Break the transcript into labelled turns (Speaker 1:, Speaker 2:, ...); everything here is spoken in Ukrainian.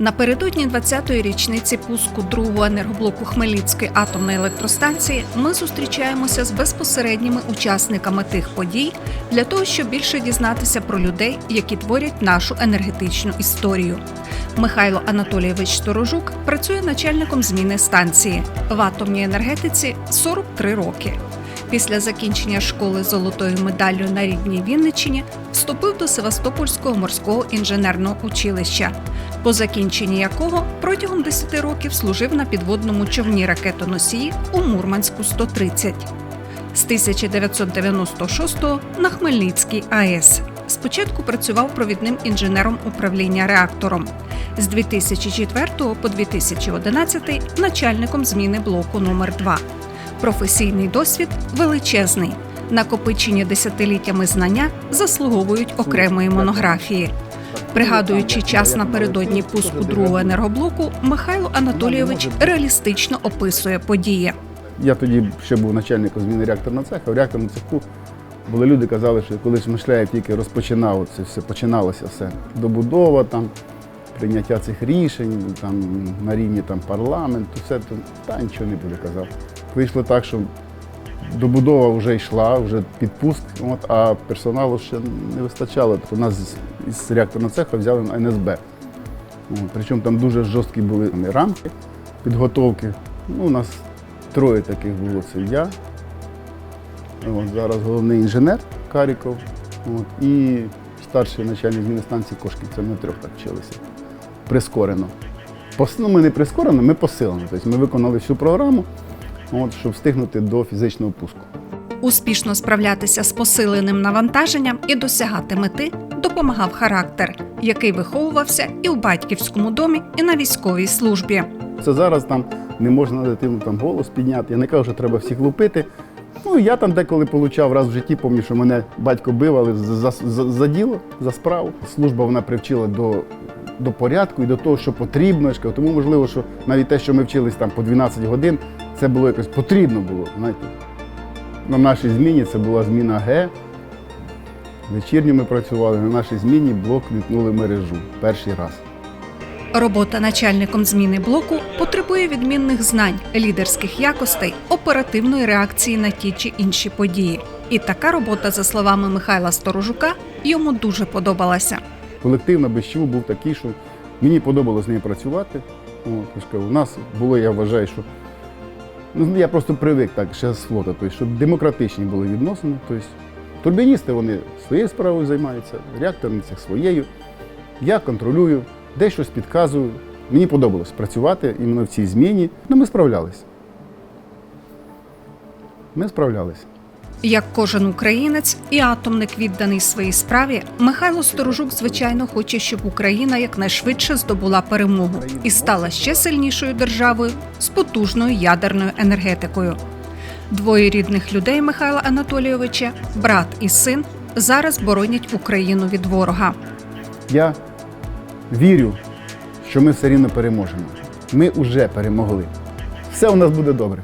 Speaker 1: Напередодні 20-ї річниці пуску другого енергоблоку Хмельницької атомної електростанції ми зустрічаємося з безпосередніми учасниками тих подій для того, щоб більше дізнатися про людей, які творять нашу енергетичну історію. Михайло Анатолійович Сторожук працює начальником зміни станції в атомній енергетиці 43 роки. Після закінчення школи золотою медаллю на рідній Вінниччині вступив до Севастопольського морського інженерного училища, по закінченні якого протягом 10 років служив на підводному човні ракетоносії у Мурманську 130. З 1996-го на Хмельницькій АЕС. Спочатку працював провідним інженером управління реактором. З 2004 по 2011 начальником зміни блоку номер 2 Професійний досвід величезний. Накопичені десятиліттями знання заслуговують окремої монографії. Пригадуючи час напередодні пуску другого енергоблоку, Михайло Анатолійович реалістично описує події.
Speaker 2: Я тоді ще був начальником зміни реакторного цеха. В реакторному цеху були люди, казали, що колись Мишляєв тільки розпочинав це все, починалося все. Добудова, там, прийняття цих рішень там, на рівні там, парламенту, все то та нічого не буде казав. Вийшло так, що добудова вже йшла, вже підпуск, от, а персоналу ще не вистачало. Тобто нас з, з реакторного цеха взяли на НСБ. От, Причому там дуже жорсткі були рамки підготовки. Ну, у нас троє таких було. Це я. От, зараз головний інженер Каріков. От, і старший начальник зміни станції Кошків. Це ми трьох так вчилися. Прискорено. Ну, ми не прискорено, ми посилено. Тобто ми виконали всю програму, от, щоб встигнути до фізичного пуску.
Speaker 1: Успішно справлятися з посиленим навантаженням і досягати мети допомагав характер, який виховувався і у батьківському домі, і на військовій службі.
Speaker 2: Це зараз там не можна на дитину там голос підняти. Я не кажу, що треба всіх лупити. Ну, я там деколи получав раз в житті, пам'ятаю, що мене батько бив, але за, за, за діло, за справу. Служба вона привчила до, до порядку і до того, що потрібно. Тому можливо, що навіть те, що ми вчились там по 12 годин, це було якось потрібно було. Знаєте. На нашій зміні це була зміна Г. Вечірньо ми працювали, на нашій зміні блок вімкнули мережу перший раз.
Speaker 1: Робота начальником зміни блоку потребує відмінних знань, лідерських якостей, оперативної реакції на ті чи інші події. І така робота, за словами Михайла Сторожука, йому дуже подобалася.
Speaker 2: Колектив на Бещу був такий, що мені подобалося з нею працювати. От, у нас було, я вважаю, що ну, я просто привик так ще з флота, тобто, щоб демократичні були відносини. Тобто, турбіністи вони своєю справою займаються, реакторниці своєю. Я контролюю, десь щось підказую. Мені подобалось працювати іменно в цій зміні. Ну, ми справлялися. Ми справлялися.
Speaker 1: Як кожен українець і атомник відданий своїй справі, Михайло Сторожук, звичайно, хоче, щоб Україна якнайшвидше здобула перемогу і стала ще сильнішою державою з потужною ядерною енергетикою. Двоє рідних людей Михайла Анатолійовича, брат і син, зараз боронять Україну від ворога.
Speaker 2: Я вірю, що ми все рівно переможемо. Ми вже перемогли. Все у нас буде добре.